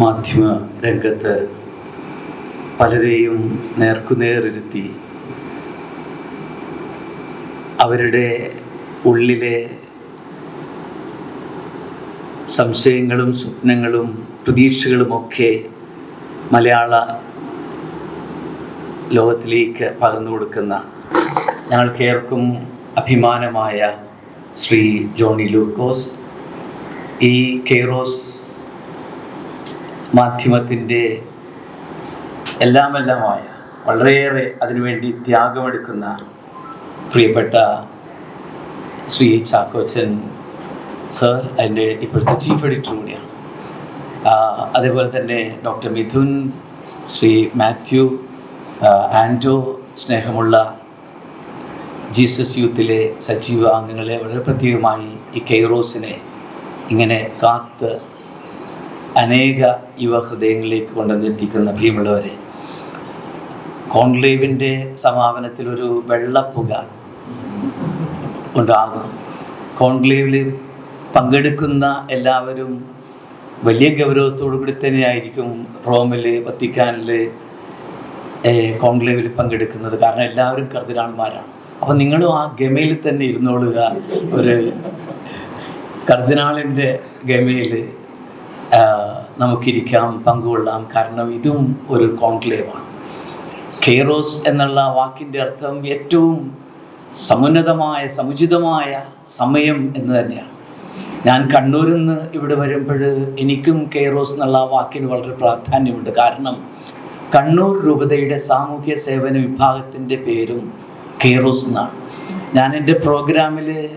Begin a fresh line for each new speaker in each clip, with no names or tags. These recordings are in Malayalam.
മാധ്യമ രംഗത്ത് പലരെയും നേർക്കുനേറിരുത്തി അവരുടെ ഉള്ളിലെ സംശയങ്ങളും സ്വപ്നങ്ങളും പ്രതീക്ഷകളുമൊക്കെ മലയാള ലോകത്തിലേക്ക് പകർന്നു കൊടുക്കുന്ന ഞങ്ങൾക്കേർക്കും അഭിമാനമായ ശ്രീ ജോണി ലൂക്കോസ് ഈ കെയ്റോസ് മാധ്യമത്തിന്റെ എല്ലാമെല്ലാമായ വളരെയേറെ അതിനുവേണ്ടി ത്യാഗമെടുക്കുന്ന പ്രിയപ്പെട്ട ശ്രീ ചാക്കോച്ചൻ സർ അതിന്റെ ഇപ്പോഴത്തെ ചീഫ് എഡിറ്റർ കൂടിയാണ്. അതേപോലെ തന്നെ ഡോക്ടർ മിഥുൻ ശ്രീ മാത്യു ആൻഡോ സ്നേഹമുള്ള ജീസസ് യൂത്തിലെ സജീവ അംഗങ്ങളെ വളരെ പ്രത്യേകമായി ഈ കെയ്റോസിനെ ഇങ്ങനെ കാത്ത് അനേക യുവഹൃദയങ്ങളിലേക്ക് കൊണ്ടുവന്നെത്തിക്കുന്ന പ്രിയമുള്ളവരെ കോൺക്ലേവിന്റെ സമാപനത്തിൽ ഒരു വെള്ളപ്പുക ഉണ്ടാകും. കോൺക്ലേവിൽ പങ്കെടുക്കുന്ന എല്ലാവരും വലിയ ഗൗരവത്തോടു കൂടി തന്നെയായിരിക്കും റോമിൽ വത്തിക്കാനിൽ കോൺക്ലേവിൽ പങ്കെടുക്കുന്നത്. കാരണം എല്ലാവരും കർദിനാൾമാരാണ്. അപ്പം നിങ്ങളും ആ ഗമയിൽ തന്നെ ഇരുന്നോളുക. ഒരു കർദിനാളിന്റെ ഗമയിൽ നമുക്കിരിക്കാം പങ്കുകൊള്ളാം. കാരണം ഇതും ഒരു കോൺക്ലേവാണ്. കെയറോസ് എന്നുള്ള വാക്കിന്റെ അർത്ഥം ഏറ്റവും സമുന്നതമായ സമുചിതമായ സമയം എന്ന് തന്നെയാണ്. ഞാൻ കണ്ണൂരിൽ നിന്ന് ഇവിടെ വരുമ്പോൾ എനിക്കും കെയറോസ് എന്നുള്ള വാക്കിന് വളരെ പ്രാധാന്യമുണ്ട്. കാരണം കണ്ണൂർ രൂപതയുടെ സാമൂഹ്യ സേവന വിഭാഗത്തിന്റെ പേരും കെയറോസ് എന്നാണ്. ഞാൻ എന്റെ പ്രോഗ്രാമിൽ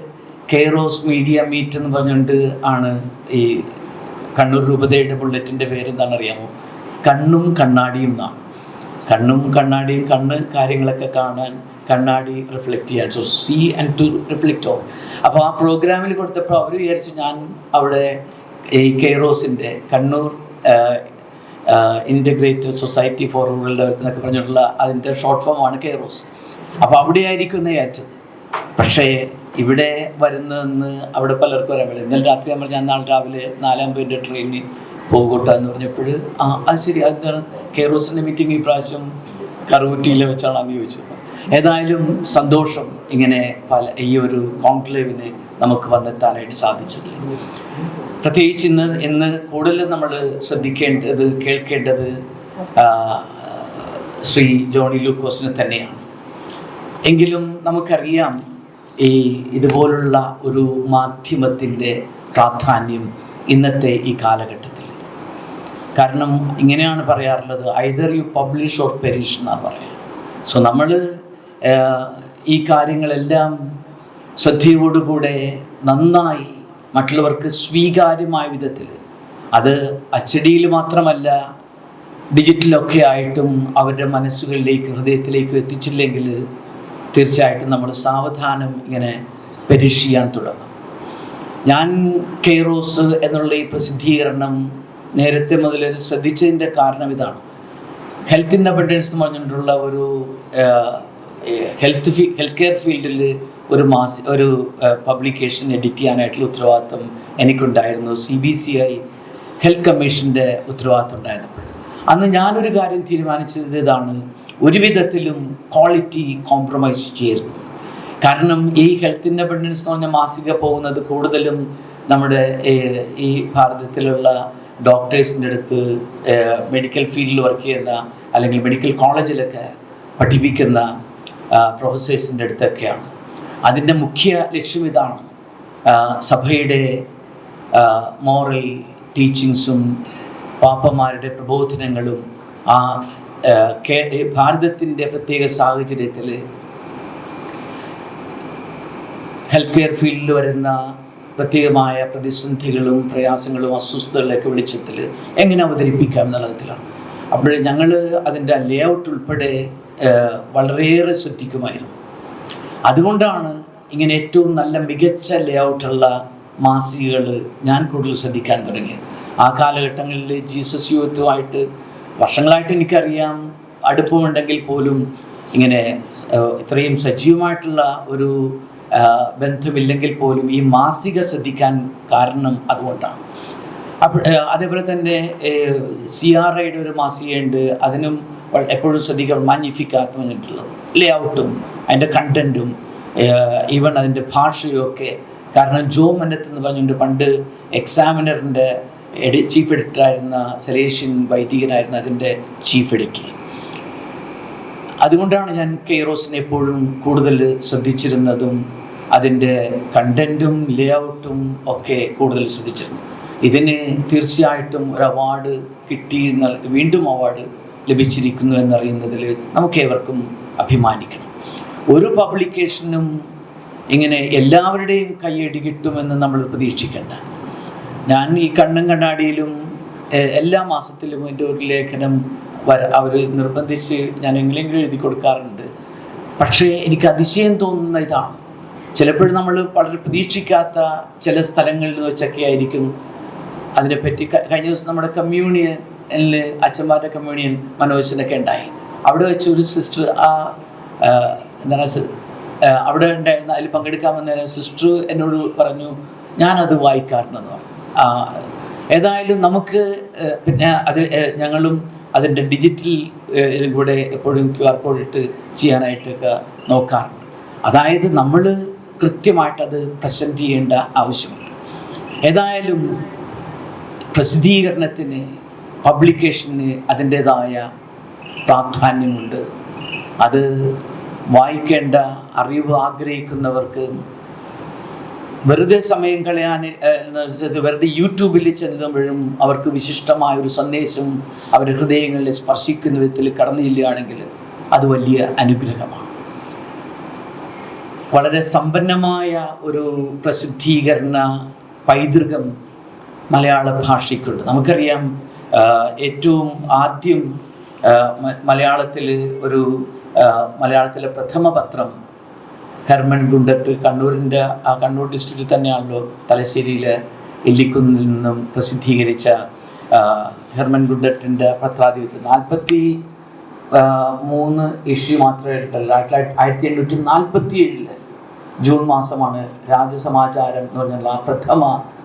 കെയറോസ് മീഡിയ മീറ്റ് എന്ന് പറഞ്ഞുകൊണ്ട് ആണ് ഈ കണ്ണൂർ രൂപതയുടെ ബുള്ളറ്റിന്റെ പേര് എന്താണെന്ന് അറിയാമോ കണ്ണും കണ്ണാടിയും എന്നാണ് കണ്ണും കണ്ണാടിയും കണ്ണ് കാര്യങ്ങളൊക്കെ കാണാൻ കണ്ണാടി റിഫ്ലക്റ്റ് ചെയ്യാൻ. So see and to reflect on അപ്പോൾ ആ പ്രോഗ്രാമിൽ കൊടുത്തപ്പോൾ അവർ വിചാരിച്ചു ഞാൻ അവിടെ ഈ കെയ്റോസിന്റെ Kannur integrated society for rural development എന്നൊക്കെ പറഞ്ഞിട്ടുള്ള അതിന്റെ ഷോർട്ട് ഫോമാണ് കെയ്റോസ്. അപ്പോൾ അവിടെ ആയിരിക്കും എന്ന് വിചാരിച്ചത്. പക്ഷേ ഇവിടെ വരുന്നതെന്ന് അവിടെ പലർക്കും അറിയാൻ പറ്റില്ല. ഇന്നലെ രാത്രി നമ്മൾ ഞാൻ നാളെ രാവിലെ നാലാം പോയിന്റ് ട്രെയിനിൽ പോകട്ടെ എന്ന് പറഞ്ഞപ്പോൾ ആ അത് ശരി അതെന്താണ്? കെയറോസിന്റെ മീറ്റിംഗ് ഇപ്രാവശ്യം പ്രാവശ്യം കറുകുറ്റിയിൽ വെച്ചാണ് ചോദിച്ചു ഏതായാലും സന്തോഷം ഇങ്ങനെ പല ഈ ഒരു കോൺക്ലേവിന് നമുക്ക് വന്നെത്താനായിട്ട് സാധിച്ചതിൽ പ്രത്യേകിച്ച് ഇന്ന് ഇന്ന് കൂടുതൽ നമ്മൾ ശ്രദ്ധിക്കേണ്ടത് കേൾക്കേണ്ടത് ശ്രീ ജോണി ലൂക്കോസിനെ തന്നെയാണ്. എങ്കിലും നമുക്കറിയാം ഈ ഇതുപോലുള്ള ഒരു മാധ്യമത്തിന്റെ പ്രാധാന്യം ഇന്നത്തെ ഈ കാലഘട്ടത്തിൽ. കാരണം ഇങ്ങനെയാണ് പറയാറുള്ളത് either you publish or perish എന്നാണ് പറയുക. സോ നമ്മൾ ഈ കാര്യങ്ങളെല്ലാം ശ്രദ്ധയോടുകൂടെ നന്നായി മറ്റുള്ളവർക്ക് സ്വീകാര്യമായ വിധത്തിൽ അത് അച്ചടിയിൽ മാത്രമല്ല ഡിജിറ്റലൊക്കെ ആയിട്ടും അവരുടെ മനസ്സുകളിലേക്ക് ഹൃദയത്തിലേക്ക് എത്തിച്ചില്ലെങ്കിൽ തീർച്ചയായിട്ടും നമ്മൾ സാവധാനം ഇങ്ങനെ പരീക്ഷിക്കാൻ തുടങ്ങും. ഞാൻ കെയ്റോസ് എന്നുള്ള ഈ പ്രസിദ്ധീകരണം നേരത്തെ മുതൽ ശ്രദ്ധിച്ചതിന്റെ കാരണം ഇതാണ്. ഹെൽത്ത് ഇൻ അബൻഡൻസ് എന്ന് പറഞ്ഞിട്ടുള്ള ഒരു ഹെൽത്ത് ഫീ ഹെൽത്ത് കെയർ ഫീൽഡിൽ ഒരു മാസ ഒരു പബ്ലിക്കേഷൻ എഡിറ്റ് ചെയ്യാനായിട്ടുള്ള ഉത്തരവാദിത്വം എനിക്കുണ്ടായിരുന്നു. C B C I health കമ്മീഷന്റെ ഉത്തരവാദിത്വം ഉണ്ടായിരുന്നപ്പോൾ അന്ന് ഞാനൊരു കാര്യം തീരുമാനിച്ചത് ഇതാണ്. ഒരു വിധത്തിലും ക്വാളിറ്റി കോംപ്രമൈസ് ചെയ്യരുത്. കാരണം ഈ ഹെൽത്ത് ഇൻഡിപെൻഡൻസ് എന്ന് പറഞ്ഞ മാസിക പോകുന്നത് കൂടുതലും നമ്മുടെ ഈ ഭാരതത്തിലുള്ള ഡോക്ടേഴ്സിന്റെ അടുത്ത് മെഡിക്കൽ ഫീൽഡിൽ വർക്ക് ചെയ്യുന്ന അല്ലെങ്കിൽ മെഡിക്കൽ കോളേജിലൊക്കെ പഠിപ്പിക്കുന്ന പ്രൊഫസേഴ്സിന്റെ അടുത്തൊക്കെയാണ്. അതിന്റെ മുഖ്യ ലക്ഷ്യം ഇതാണ് സഭയുടെ മോറൽ ടീച്ചിങ്സും പാപ്പന്മാരുടെ പ്രബോധനങ്ങളും ആ ഭാരതത്തിന്റെ പ്രത്യേക സാഹചര്യത്തിൽ ഹെൽത്ത് കെയർ ഫീൽഡിൽ വരുന്ന പ്രത്യേകമായ പ്രതിസന്ധികളും പ്രയാസങ്ങളും അസ്വസ്ഥതകളൊക്കെ വെളിച്ചത്തിൽ എങ്ങനെ അവതരിപ്പിക്കാം എന്നുള്ളതിലാണ് അപ്പോൾ ഞങ്ങൾ അതിന്റെ ലേ ഔട്ട് ഉൾപ്പെടെ വളരെയേറെ ശ്രദ്ധിക്കുമായിരുന്നു. അതുകൊണ്ടാണ് ഇങ്ങനെ ഏറ്റവും നല്ല മികച്ച ലേ ഔട്ടുള്ള മാസികകൾ ഞാൻ കൂടുതൽ ശ്രദ്ധിക്കാൻ തുടങ്ങിയത്. ആ കാലഘട്ടങ്ങളിൽ ജീസസ് യൂത്തുമായിട്ട് വർഷങ്ങളായിട്ട് എനിക്കറിയാം. അടുപ്പമുണ്ടെങ്കിൽ പോലും ഇങ്ങനെ ഇത്രയും സജീവമായിട്ടുള്ള ഒരു ബന്ധമില്ലെങ്കിൽ പോലും ഈ മാസിക ശ്രദ്ധിക്കാൻ കാരണം അതുകൊണ്ടാണ്. അതേപോലെ തന്നെ സി ആർ ഐയുടെ ഒരു മാസികയുണ്ട്. അതിനും എപ്പോഴും ശ്രദ്ധിക്കാൻ മാനിഫിക്കാത്ത വന്നിട്ടുള്ളത്. ലേ ഔട്ടും അതിന്റെ കണ്ടന്റും ഈവൻ അതിന്റെ ഭാഷയും ഒക്കെ. കാരണം ജോ മന്നത്ത് എന്ന് പറഞ്ഞുകൊണ്ട് പണ്ട് എക്സാമിനറിന്റെ എഡി ചീഫ് എഡിറ്ററായിരുന്ന സലേഷ്യൻ വൈദികനായിരുന്ന അതിന്റെ ചീഫ് എഡിറ്റർ അതുകൊണ്ടാണ് ഞാൻ കെയ്റോസിനെ എപ്പോഴും കൂടുതൽ ശ്രദ്ധിച്ചിരുന്നതും അതിന്റെ കണ്ടന്റും ലേഔട്ടും ഒക്കെ കൂടുതൽ ശ്രദ്ധിച്ചിരുന്നു ഇതിന് തീർച്ചയായിട്ടും ഒരു അവാർഡ് കിട്ടി വീണ്ടും അവാർഡ് ലഭിച്ചിരിക്കുന്നു എന്നറിയുന്നതിൽ നമുക്ക് ഏവർക്കും അഭിമാനിക്കണം. ഒരു പബ്ലിക്കേഷനും ഇങ്ങനെ എല്ലാവരുടെയും കൈയടി കിട്ടുമെന്ന് നമ്മൾ പ്രതീക്ഷിക്കേണ്ട. ഞാൻ ഈ കണ്ണും കണ്ണാടിയിലും എല്ലാ മാസത്തിലും എന്റെ ഒരു ലേഖനം വര അവർ നിർബന്ധിച്ച് ഞാൻ എങ്ങനെയെങ്കിലും എഴുതി കൊടുക്കാറുണ്ട്. പക്ഷേ എനിക്ക് അതിശയം തോന്നുന്ന ഇതാണ്. ചിലപ്പോഴും നമ്മൾ വളരെ പ്രതീക്ഷിക്കാത്ത ചില സ്ഥലങ്ങളിൽ വെച്ചൊക്കെ ആയിരിക്കും. അതിനെപ്പറ്റി കഴിഞ്ഞ ദിവസം നമ്മുടെ കമ്മ്യൂണിയനിൽ അച്ഛന്മാരുടെ കമ്മ്യൂണിയൻ മനോജനൊക്കെ ഉണ്ടായി. അവിടെ വെച്ച് ഒരു സിസ്റ്റർ ആ എന്താണ് അവിടെ ഉണ്ടായിരുന്ന അതിൽ പങ്കെടുക്കാൻ വന്ന സിസ്റ്റർ എന്നോട് പറഞ്ഞു ഞാനത് വായിക്കാറുണ്ടെന്ന് പറഞ്ഞു. ഏതായാലും നമുക്ക് പിന്നെ അത് ഞങ്ങളും അതിന്റെ ഡിജിറ്റൽ കൂടെ എപ്പോഴും ക്യു ആർ കോഡ് ഇട്ട് ചെയ്യാനായിട്ടൊക്കെ നോക്കാറുണ്ട്. അതായത് നമ്മൾ അത് പ്രസന്റ് ചെയ്യേണ്ട ആവശ്യമുണ്ട് ഏതായാലും പ്രസിദ്ധീകരണത്തിന് പബ്ലിക്കേഷന് അതിന്റേതായ പ്രാധാന്യമുണ്ട്. അത് വായിക്കേണ്ട അറിവ് ആഗ്രഹിക്കുന്നവർക്ക് വെറുതെ സമയം കളയാൻ വെറുതെ യൂട്യൂബിൽ ചെല്ലുമ്പോഴും അവർക്ക് വിശിഷ്ടമായ ഒരു സന്ദേശം അവരുടെ ഹൃദയങ്ങളിൽ സ്പർശിക്കുന്ന വിധത്തിൽ കടന്നു ചെല്ലുകയാണെങ്കിൽ അത് വലിയ അനുഗ്രഹമാണ്. വളരെ സമ്പന്നമായ ഒരു പ്രസിദ്ധീകരണ പൈതൃകം മലയാള ഭാഷയ്ക്കുണ്ട്. നമുക്കറിയാം ഏറ്റവും ആദ്യം മലയാളത്തിൽ ഒരു മലയാളത്തിലെ പ്രഥമ പത്രം ഹെർമൻ ഗുണ്ടട്ട് കണ്ണൂരിന്റെ ആ കണ്ണൂർ ഡിസ്ട്രിക്റ്റിൽ തന്നെയാണല്ലോ തലശ്ശേരിയിലെ എല്ലിക്കുന്നിൽ നിന്നും പ്രസിദ്ധീകരിച്ച ഹെർമൻ ഗുണ്ടർട്ടിന്റെ പത്രാധിപത്യം. നാൽപ്പത്തി മൂന്ന് ഇഷ്യൂ മാത്രമേ ഉള്ളൂ ആയിരത്തി ആയിരത്തി എണ്ണൂറ്റി നാൽപ്പത്തി ഏഴിൽ ജൂൺ മാസമാണ് രാജസമാചാരം എന്ന് പറഞ്ഞുള്ള പ്രഥമ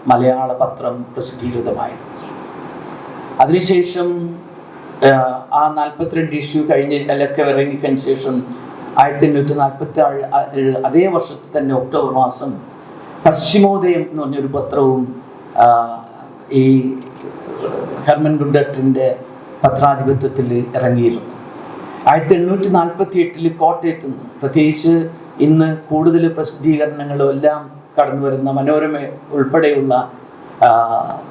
മലയാള പത്രം പ്രസിദ്ധീകൃതമായത്. അതിനുശേഷം ആ, ആ നാൽപ്പത്തിരണ്ട് ഇഷ്യൂ കഴിഞ്ഞ് അല്ലൊക്കെ ഇറങ്ങിക്കഴിഞ്ഞ ശേഷം ആയിരത്തി എണ്ണൂറ്റി നാൽപ്പത്തി ഏഴ് അതേ വർഷത്തിൽ തന്നെ ഒക്ടോബർ മാസം പശ്ചിമോദയം എന്ന് പറഞ്ഞൊരു പത്രവും ഈ ഹെർമൻ ഗുണ്ടട്ടിന്റെ പത്രാധിപത്യത്തിൽ ഇറങ്ങിയിരുന്നു. ആയിരത്തി എണ്ണൂറ്റി നാൽപ്പത്തി എട്ടിൽ കോട്ടയത്ത് നിന്ന് പ്രത്യേകിച്ച് ഇന്ന് കൂടുതൽ പ്രസിദ്ധീകരണങ്ങളും എല്ലാം കടന്നു വരുന്ന മനോരമ ഉൾപ്പെടെയുള്ള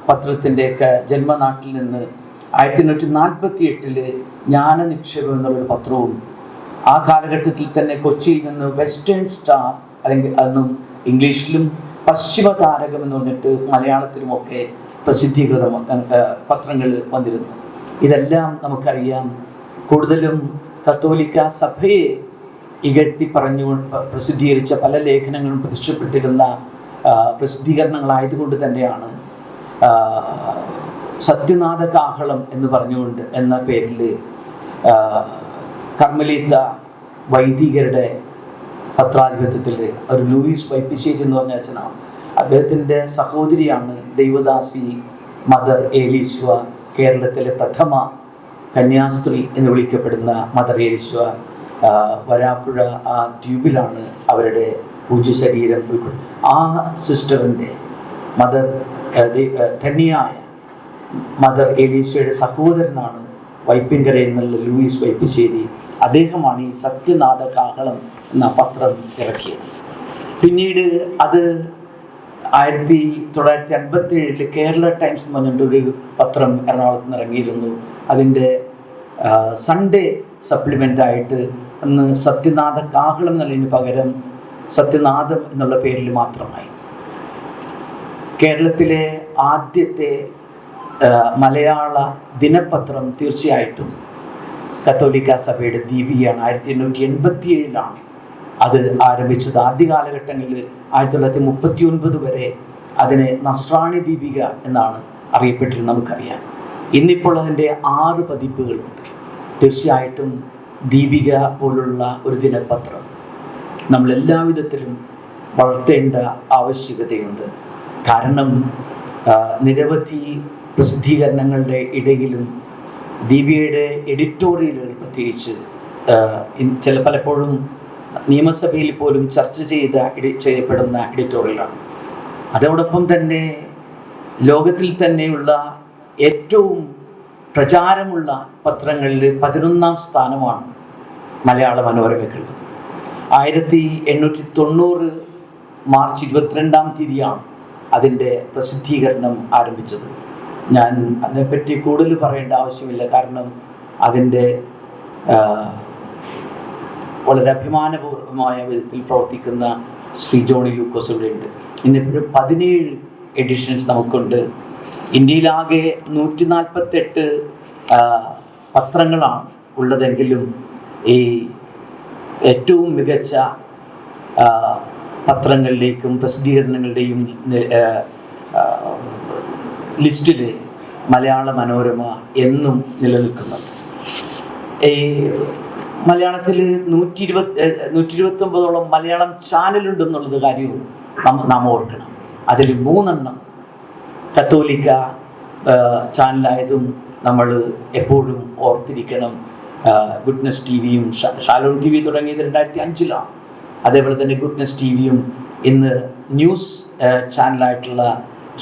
പത്രത്തിന്റെയൊക്കെ ജന്മനാട്ടിൽ നിന്ന് ആയിരത്തി എണ്ണൂറ്റി നാൽപ്പത്തി എട്ടിൽ ജ്ഞാനനിക്ഷേപം എന്നുള്ളൊരു പത്രവും ആ കാലഘട്ടത്തിൽ തന്നെ കൊച്ചിയിൽ നിന്ന് വെസ്റ്റേൺ സ്റ്റാർ അല്ലെങ്കിൽ അന്നും ഇംഗ്ലീഷിലും പശ്ചിമതാരകം എന്ന് പറഞ്ഞിട്ട് മലയാളത്തിലുമൊക്കെ പ്രസിദ്ധീകൃത പത്രങ്ങൾ വന്നിരുന്നു. ഇതെല്ലാം നമുക്കറിയാം. കൂടുതലും കത്തോലിക്ക സഭയെ ഇകഴ്ത്തി പറഞ്ഞു പ്രസിദ്ധീകരിച്ച പല ലേഖനങ്ങളും പ്രത്യക്ഷപ്പെട്ടിരുന്ന പ്രസിദ്ധീകരണങ്ങളായതുകൊണ്ട് തന്നെയാണ് സത്യനാഥ കാഹളം എന്ന് പറഞ്ഞുകൊണ്ട് എന്ന പേരിൽ കർമ്മലീത്ത വൈദികരുടെ പത്രാധിപത്യത്തിൽ ഒരു ലൂയിസ് വൈപ്പിശ്ശേരി എന്ന് പറഞ്ഞ അച്ഛനാണ്. അദ്ദേഹത്തിന്റെ സഹോദരിയാണ് ദൈവദാസി മദർ ഏലീശ്വ കേരളത്തിലെ പ്രഥമ കന്യാസ്ത്രീ എന്ന് വിളിക്കപ്പെടുന്ന മദർ ഏലീശ്വ വരാപ്പുഴ ആ ദ്വീപിലാണ് അവരുടെ പൂജ ശരീരം ആ സിസ്റ്ററിന്റെ മദർ ധന്യയായ മദർ ഏലീശ്വയുടെ സഹോദരനാണ് വൈപ്പിൻകരയിൽ നിന്നുള്ള ലൂയിസ് വൈപ്പിശ്ശേരി. അദ്ദേഹമാണ് ഈ സത്യനാഥ കാഹളം എന്ന പത്രം ഇറക്കിയത്. പിന്നീട് അത് ആയിരത്തി തൊള്ളായിരത്തി അൻപത്തി ഏഴിൽ കേരള ടൈംസ് എന്ന് പറഞ്ഞിട്ടൊരു പത്രം എറണാകുളത്ത് നിന്ന് ഇറങ്ങിയിരുന്നു അതിന്റെ സൺഡേ സപ്ലിമെന്റ് ആയിട്ട് അന്ന് സത്യനാഥ കാഹളം എന്നുള്ളതിന് പകരം സത്യനാഥം എന്നുള്ള പേരിൽ മാത്രമായി. കേരളത്തിലെ ആദ്യത്തെ മലയാള ദിനപത്രം തീർച്ചയായിട്ടും കത്തോലിക്ക സഭയുടെ ദീപികയാണ്. ആയിരത്തി എണ്ണൂറ്റി എൺപത്തി ഏഴിലാണ് അത് ആരംഭിച്ചത്. ആദ്യ കാലഘട്ടങ്ങളിൽ ആയിരത്തി തൊള്ളായിരത്തി മുപ്പത്തി ഒൻപത് വരെ അതിനെ നസ്രാണി ദീപിക എന്നാണ് അറിയപ്പെട്ടിരുന്നത് നമുക്കറിയാം. ഇന്നിപ്പോൾ അതിന്റെ ആറ് പതിപ്പുകളുണ്ട്. തീർച്ചയായിട്ടും ദീപിക പോലുള്ള ഒരു ദിനപത്രം നമ്മൾ എല്ലാവിധത്തിലും വളർത്തേണ്ട ആവശ്യകതയുണ്ട്. കാരണം നിരവധി പ്രസിദ്ധീകരണങ്ങളുടെ ഇടയിലും ദീപികയുടെ എഡിറ്റോറിയലുകൾ പ്രത്യേകിച്ച് ചില പലപ്പോഴും നിയമസഭയിൽ പോലും ചർച്ച ചെയ്ത ചെയ്യപ്പെടുന്ന എഡിറ്റോറിയലാണ്. അതോടൊപ്പം തന്നെ ലോകത്തിൽ തന്നെയുള്ള ഏറ്റവും പ്രചാരമുള്ള പത്രങ്ങളിൽ പതിനൊന്നാം സ്ഥാനമാണ് മലയാള മനോരമയ്ക്കുള്ളത്. ആയിരത്തി എണ്ണൂറ്റി തൊണ്ണൂറ് മാർച്ച് ഇരുപത്തിരണ്ടാം തീയതിയാണ് അതിന്റെ പ്രസിദ്ധീകരണം ആരംഭിച്ചത്. ഞാൻ അതിനെപ്പറ്റി കൂടുതൽ പറയേണ്ട ആവശ്യമില്ല. കാരണം അതിന്റെ വളരെ അഭിമാനപൂർവമായ വിധത്തിൽ പ്രവർത്തിക്കുന്ന ശ്രീ ജോണി ലൂക്കോസ് ഇവിടെയുണ്ട്. ഇന്നിപ്പോഴും പതിനേഴ് എഡിഷൻസ് നമുക്കുണ്ട്. ഇന്ത്യയിലാകെ നൂറ്റി നാൽപ്പത്തെട്ട് പത്രങ്ങളാണ് ഉള്ളതെങ്കിലും ഈ ഏറ്റവും മികച്ച പത്രങ്ങളിലേക്കും പ്രസിദ്ധീകരണങ്ങളുടെയും ലിസ്റ്റിൽ മലയാള മനോരമ എന്നും നിലനിൽക്കുന്നുണ്ട്. ഈ മലയാളത്തിൽ നൂറ്റി ഇരുപത്തി നൂറ്റി ഇരുപത്തൊമ്പതോളം മലയാളം ചാനലുണ്ടെന്നുള്ളത് കാര്യവും നാം ഓർക്കണം. അതിൽ മൂന്നെണ്ണം കത്തോലിക്ക ചാനലായതും നമ്മൾ എപ്പോഴും ഓർത്തിരിക്കണം. ഗുഡ്നസ് ടി വിയും ഷാലോൺ ടി വി തുടങ്ങിയത് രണ്ടായിരത്തി അഞ്ചിലാണ് അതേപോലെ തന്നെ ഗുഡ്നസ് ടി വിയും ഇന്ന് ന്യൂസ് ചാനലായിട്ടുള്ള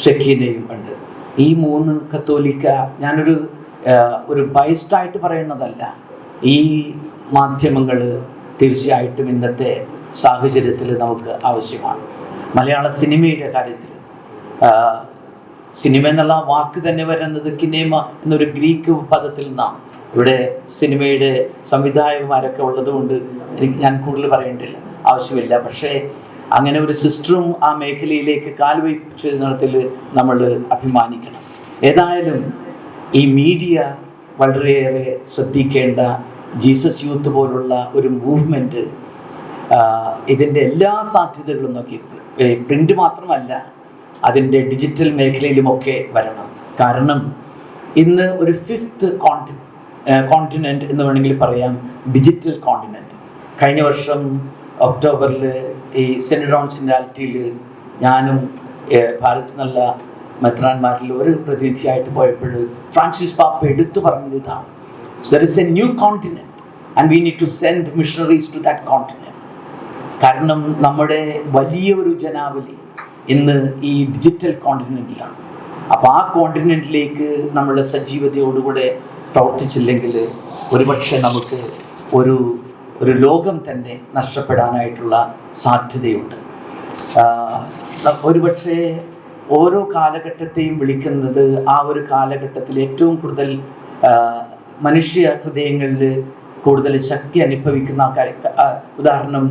ഷെക്കീനയും ഉണ്ട്. ഈ മൂന്ന് കത്തോലിക്ക ഞാനൊരു ഒരു ബൈസ്ഡായിട്ട് പറയുന്നതല്ല. ഈ മാധ്യമങ്ങൾ തീർച്ചയായിട്ടും ഇന്നത്തെ സാഹചര്യത്തിൽ നമുക്ക് ആവശ്യമാണ്. മലയാള സിനിമയുടെ കാര്യത്തിൽ സിനിമ എന്നുള്ള വാക്ക് തന്നെ വരുന്നത് കിനേമ എന്നൊരു ഗ്രീക്ക് പദത്തിൽ നിന്നാണ് ഇവിടെ സിനിമയുടെ സംവിധായകന്മാരൊക്കെ ഉള്ളതുകൊണ്ട് എനിക്ക് ഞാൻ കൂടുതൽ പറയേണ്ടില്ല ആവശ്യമില്ല. പക്ഷേ അങ്ങനെ ഒരു സിസ്റ്ററും ആ മേഖലയിലേക്ക് കാൽവയ്പ്പിച്ചതിനത്തിൽ നമ്മൾ അഭിമാനിക്കണം. ഏതായാലും ഈ മീഡിയ വളരെയേറെ ശ്രദ്ധിക്കേണ്ട ജീസസ് യൂത്ത് പോലുള്ള ഒരു മൂവ്മെന്റ് ഇതിന്റെ എല്ലാ സാധ്യതകളും നോക്കി പ്രിന്റ് മാത്രമല്ല അതിന്റെ ഡിജിറ്റൽ മേഖലയിലുമൊക്കെ വരണം. കാരണം ഇന്ന് ഒരു ഫിഫ്ത്ത് കോണ്ടി കോണ്ടിനെന്റ് എന്ന് വേണമെങ്കിൽ പറയാം ഡിജിറ്റൽ കോണ്ടിനെന്റ് കഴിഞ്ഞ വർഷം ഒക്ടോബറിൽ ഈ സെന്റ് ജോൺസിന്റെ സിനാലിറ്റിയിൽ ഞാനും ഭാരത് നല്ല മെത്രാന്മാരിൽ ഒരു പ്രതിനിധിയായിട്ട് പോയപ്പോൾ ഫ്രാൻസിസ് പാപ്പ എടുത്തു പറഞ്ഞത് ഇതാണ്. There is a new continent and we need to send missionaries to that continent കാരണം നമ്മുടെ വലിയ ഒരു ജനാവലി ഇന്ന് ഈ ഡിജിറ്റൽ കോണ്ടിനെന്റിലാണ് അപ്പോൾ ആ കോണ്ടിനെന്റിലേക്ക് നമ്മൾ സജീവതയോടുകൂടെ പ്രവർത്തിച്ചില്ലെങ്കിൽ ഒരുപക്ഷെ നമുക്ക് ഒരു ഒരു ലോകം തന്നെ നഷ്ടപ്പെടാനായിട്ടുള്ള സാധ്യതയുണ്ട്. ഒരുപക്ഷെ ഓരോ കാലഘട്ടത്തെയും വിളിക്കുന്നത് ആ ഒരു കാലഘട്ടത്തിൽ ഏറ്റവും കൂടുതൽ മനുഷ്യ ഹൃദയങ്ങളിൽ കൂടുതൽ ശക്തി അനുഭവിക്കുന്ന ആൾക്കാർ ഉദാഹരണം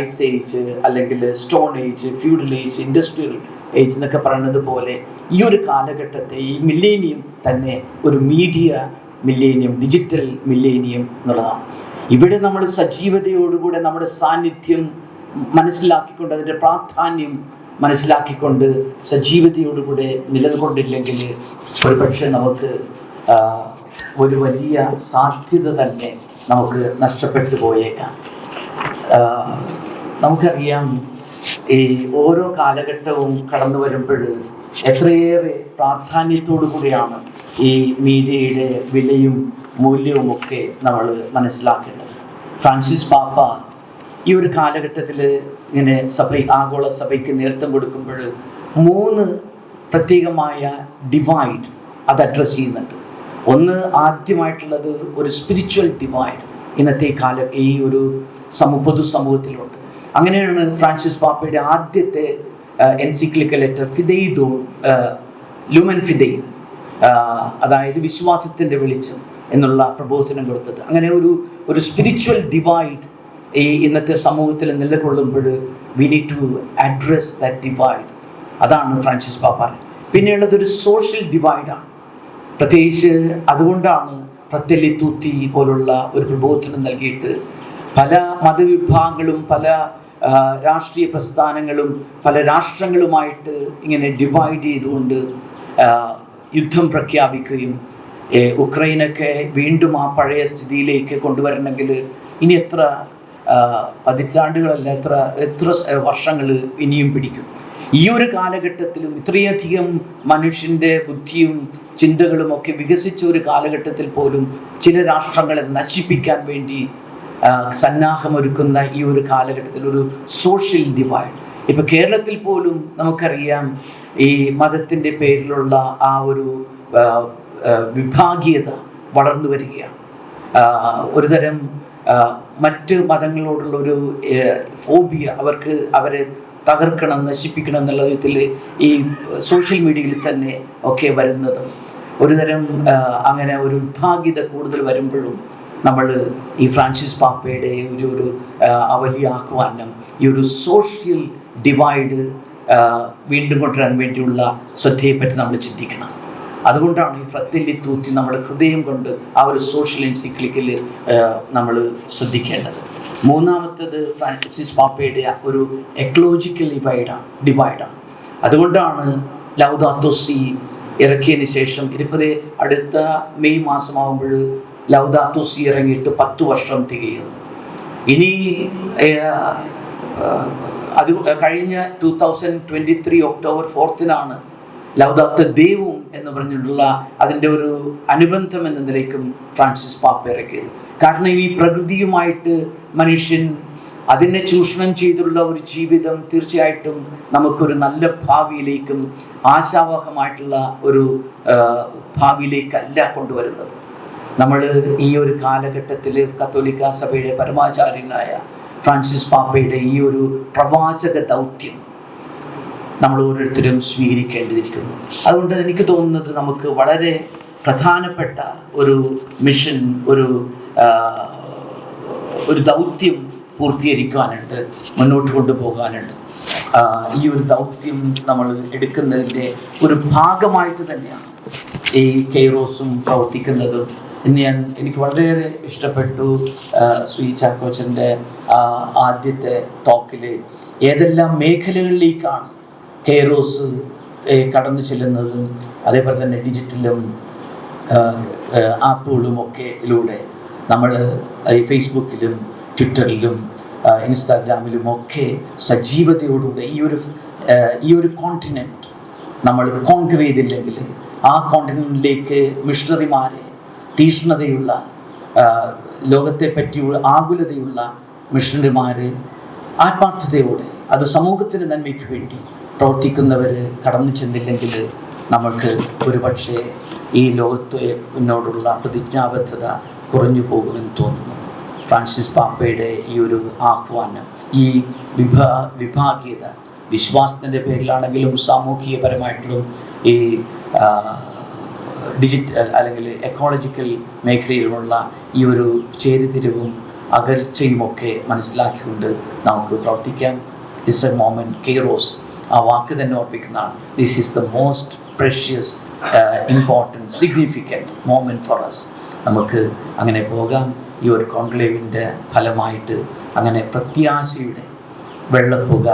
ഐസ് ഏജ് അല്ലെങ്കിൽ stone age feudal age industrial age എന്നൊക്കെ പറയുന്നത് പോലെ ഈ ഒരു കാലഘട്ടത്തെ ഈ മില്ലേനിയം തന്നെ ഒരു മീഡിയ മില്ലേനിയം ഡിജിറ്റൽ മില്ലേനിയം എന്നുള്ളതാണ്. ഇവിടെ നമ്മൾ സജീവതയോടുകൂടെ നമ്മുടെ സാന്നിധ്യം മനസ്സിലാക്കിക്കൊണ്ട് അതിന്റെ പ്രാധാന്യം മനസ്സിലാക്കിക്കൊണ്ട് സജീവതയോടുകൂടെ നിലകൊണ്ടില്ലെങ്കിൽ ഒരുപക്ഷെ നമുക്ക് ഒരു വലിയ സാധ്യത തന്നെ നമുക്ക് നഷ്ടപ്പെട്ടു പോയേക്കാം. നമുക്കറിയാം ഈ ഓരോ കാലഘട്ടവും കടന്നു വരുമ്പോൾ എത്രയേറെ പ്രാധാന്യത്തോടു കൂടിയാണ് ഈ മീഡിയയുടെ വിലയും മൂല്യവും ഒക്കെ നമ്മൾ മനസ്സിലാക്കേണ്ടത്. ഫ്രാൻസിസ് പാപ്പ ഈ ഒരു കാലഘട്ടത്തിൽ ഇങ്ങനെ സഭ ആഗോള സഭയ്ക്ക് നേതൃത്വം കൊടുക്കുമ്പോൾ മൂന്ന് പ്രത്യേകമായ ഡിവൈഡ് അത് അഡ്രസ്സ് ചെയ്യുന്നുണ്ട്. ഒന്ന് ആദ്യമായിട്ടുള്ളത് ഒരു സ്പിരിച്വൽ ഡിവൈഡ് ഇന്നത്തെ കാലം ഈ ഒരു സമൂഹ പൊതു സമൂഹത്തിലുണ്ട്. അങ്ങനെയാണ് ഫ്രാൻസിസ് പാപ്പയുടെ ആദ്യത്തെ എൻസിക്ലിക്കൽ ലെറ്റർ ഫിദെയ്ദോ ലുമൻ ഫിദെയ് അതായത് വിശ്വാസത്തിന്റെ വെളിച്ചം. എന്നുള്ള പ്രബോധനം കൊടുത്തത്. അങ്ങനെ ഒരു ഒരു സ്പിരിച്വൽ ഡിവൈഡ് ഈ ഇന്നത്തെ സമൂഹത്തിൽ നിലകൊള്ളുമ്പോൾ we need to address that divide അതാണ് ഫ്രാൻസിസ് പാപ്പ പിന്നെയുള്ളത് ഒരു സോഷ്യൽ ഡിവൈഡാണ് പ്രത്യേകിച്ച് അതുകൊണ്ടാണ് പ്രത്യലി തൂത്തി പോലുള്ള ഒരു പ്രബോധനം നൽകിയിട്ട് പല മതവിഭാഗങ്ങളും പല രാഷ്ട്രീയ പ്രസ്ഥാനങ്ങളും പല രാഷ്ട്രങ്ങളുമായിട്ട് ഇങ്ങനെ ഡിവൈഡ് ചെയ്തുകൊണ്ട് യുദ്ധം പ്രഖ്യാപിക്കുകയും ഉക്രൈനൊക്കെ വീണ്ടും ആ പഴയ സ്ഥിതിയിലേക്ക് കൊണ്ടുവരണമെങ്കിൽ ഇനി എത്ര പതിറ്റാണ്ടുകളല്ല എത്ര എത്ര വർഷങ്ങൾ ഇനിയും പിടിക്കും. ഈ ഒരു കാലഘട്ടത്തിലും ഇത്രയധികം മനുഷ്യന്റെ ബുദ്ധിയും ചിന്തകളും ഒക്കെ വികസിച്ച ഒരു കാലഘട്ടത്തിൽ പോലും ചില രാഷ്ട്രങ്ങളെ നശിപ്പിക്കാൻ വേണ്ടി സന്നാഹമൊരുക്കുന്ന ഈ ഒരു കാലഘട്ടത്തിൽ ഒരു സോഷ്യൽ ഡിവൈഡ്. ഇപ്പൊ കേരളത്തിൽ പോലും നമുക്കറിയാം ഈ മതത്തിന്റെ പേരിലുള്ള ആ ഒരു വിഭാഗീയത വളർന്നു വരികയാണ്. ഒരു തരം മറ്റ് മതങ്ങളോടുള്ള ഒരു ഫോബിയ അവർക്ക് അവരെ തകർക്കണം നശിപ്പിക്കണം എന്നുള്ള വിധത്തിൽ ഈ സോഷ്യൽ മീഡിയയിൽ തന്നെ ഒക്കെ വരുന്നതും. ഒരുതരം തരം അങ്ങനെ ഒരു വിഭാഗീയത കൂടുതൽ വരുമ്പോഴും നമ്മൾ ഈ ഫ്രാൻസിസ് പാപ്പയുടെ ഒരു ഒരു വലിയ ആഹ്വാനം ഈ ഒരു സോഷ്യൽ ഡിവൈഡ് വീണ്ടും കൊണ്ടുവരാൻ വേണ്ടിയുള്ള ശ്രദ്ധയെപ്പറ്റി നമ്മൾ ചിന്തിക്കണം. അതുകൊണ്ടാണ് ഈ ഫ്രത്തിന്റെ തൂത്തി നമ്മൾ ഹൃദയം കൊണ്ട് ആ ഒരു സോഷ്യൽ എൻസിക്ലിക്കിൽ നമ്മൾ ശ്രദ്ധിക്കേണ്ടത്. മൂന്നാമത്തേത് ഫ്രാൻസിസ് പാപ്പയുടെ ഒരു എക്ലോജിക്കൽ ഡിവൈഡാണ് ഡിവൈഡാണ് അതുകൊണ്ടാണ് ലൗദാത്തോസി ഇറക്കിയതിന് ശേഷം ഇതിപ്പോൾ അടുത്ത മെയ് മാസമാകുമ്പോൾ ലൗദാത്തോസി ഇറങ്ങിയിട്ട് പത്ത് വർഷം തികയുന്നു. ഇനി അത് കഴിഞ്ഞ two thousand twenty three October ഫോർത്തിനാണ് ലൗദാത്ത ദൈവം എന്ന് പറഞ്ഞിട്ടുള്ള അതിന്റെ ഒരു അനുബന്ധം എന്ന നിലയ്ക്കും ഫ്രാൻസിസ് പാപ്പ ഇറക്കിയത്. കാരണം ഈ പ്രകൃതിയുമായിട്ട് മനുഷ്യൻ അതിനെ ചൂഷണം ചെയ്തുള്ള ഒരു ജീവിതം തീർച്ചയായിട്ടും നമുക്കൊരു നല്ല ഭാവിയിലേക്കും ആശാവഹമായിട്ടുള്ള ഒരു ഭാവിയിലേക്കല്ല കൊണ്ടുവരുന്നത്. നമ്മൾ ഈ ഒരു കാലഘട്ടത്തിൽ കത്തോലിക്ക സഭയുടെ പരമാചാര്യനായ ഫ്രാൻസിസ് പാപ്പയുടെ ഈ ഒരു പ്രവാചക ദൗത്യം നമ്മൾ ഓരോരുത്തരും സ്വീകരിക്കേണ്ടിയിരിക്കുന്നു അതുകൊണ്ട് എനിക്ക് തോന്നുന്നത് നമുക്ക് വളരെ പ്രധാനപ്പെട്ട ഒരു മിഷൻ ഒരു ഒരു ദൗത്യം പൂർത്തീകരിക്കാനുണ്ട് മുന്നോട്ട് കൊണ്ടുപോകാനുണ്ട്. ഈ ഒരു ദൗത്യം നമ്മൾ എടുക്കുന്നതിന്റെ ഒരു ഭാഗമായിട്ട് തന്നെയാണ് ഈ കെയ്റോസും പ്രവർത്തിക്കുന്നതും. ഇന്ന് ഞാൻ എനിക്ക് വളരെയേറെ ഇഷ്ടപ്പെട്ടു ശ്രീ ചാക്കോച്ചന്റെ ആദ്യത്തെ ടോക്കിൽ ഏതെല്ലാം മേഖലകളിലേക്കാണ് കെയറോസ് കടന്നു ചെല്ലുന്നതും അതേപോലെ തന്നെ ഡിജിറ്റലും ആപ്പുകളും ഒക്കെ ഇതിലൂടെ നമ്മൾ ഈ ഫേസ്ബുക്കിലും ട്വിറ്ററിലും ഇൻസ്റ്റാഗ്രാമിലും ഒക്കെ സജീവതയോടുകൂടെ ഈ ഒരു ഈ ഒരു കോണ്ടിനെന്റ് നമ്മൾ കോൺക്രീറ്റ് ചെയ്തില്ലെങ്കിൽ ആ കോണ്ടിനെന്റിലേക്ക് മിഷണറിമാരെ തീഷ്ണതയുള്ള ലോകത്തെ പറ്റിയുള്ള ആകുലതയുള്ള മിഷണറിമാർ ആത്മാർത്ഥതയോടെ അത് സമൂഹത്തിന് നന്മയ്ക്ക് വേണ്ടി പ്രവർത്തിക്കുന്നവർ കടന്നു ചെന്നില്ലെങ്കിൽ നമ്മൾക്ക് ഒരുപക്ഷെ ഈ ലോകത്തെ മുന്നോടുള്ള പ്രതിജ്ഞാബദ്ധത കുറഞ്ഞു പോകുമെന്ന് തോന്നുന്നു. ഫ്രാൻസിസ് പാപ്പയുടെ ഈ ഒരു ആഹ്വാനം ഈ വിഭാ വിഭാഗീയത വിശ്വാസത്തിന്റെ പേരിലാണെങ്കിലും സാമൂഹികപരമായിട്ടും ഈ ഡിജിറ്റൽ അല്ലെങ്കിൽ എക്കോളജിക്കൽ മേഖലയിലുമുള്ള ഈ ഒരു ചേരിതിരിവും അകൽച്ചയുമൊക്കെ മനസ്സിലാക്കിക്കൊണ്ട് നമുക്ക് പ്രവർത്തിക്കാം. ഇസ് എ മോമെന്റ് കെയ്റോസ് ആ വാക്ക് തന്നെ ഓർപ്പിക്കുന്നതാണ് this is the most precious important significant moment for us നമുക്ക് അങ്ങനെ പോകാം. ഈ ഒരു കോൺക്ലേവിന്റെ ഫലമായിട്ട് അങ്ങനെ പ്രത്യാശയുടെ വെള്ളപ്പുക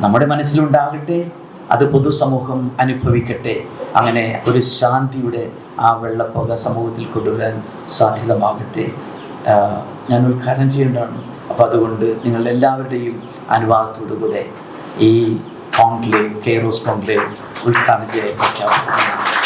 നമ്മുടെ മനസ്സിലുണ്ടാകട്ടെ അത് പൊതുസമൂഹം അനുഭവിക്കട്ടെ അങ്ങനെ ഒരു ശാന്തിയുടെ ആ വെള്ളപ്പുക സമൂഹത്തിൽ കൊണ്ടുവരാൻ സാധ്യതമാകട്ടെ. ഞാൻ ഉദ്ഘാടനം ചെയ്യേണ്ടതാണ് അപ്പോൾ അതുകൊണ്ട് നിങ്ങളുടെ എല്ലാവരുടെയും അനുവാദത്തോടു കൂടെ ഈ കോൺക്ലേവ് കെയറോസ് കോൺക്ലേവ് ഉദ്ഘാടനം ചെയ്യാൻ പ്രഖ്യാപിക്കുന്നു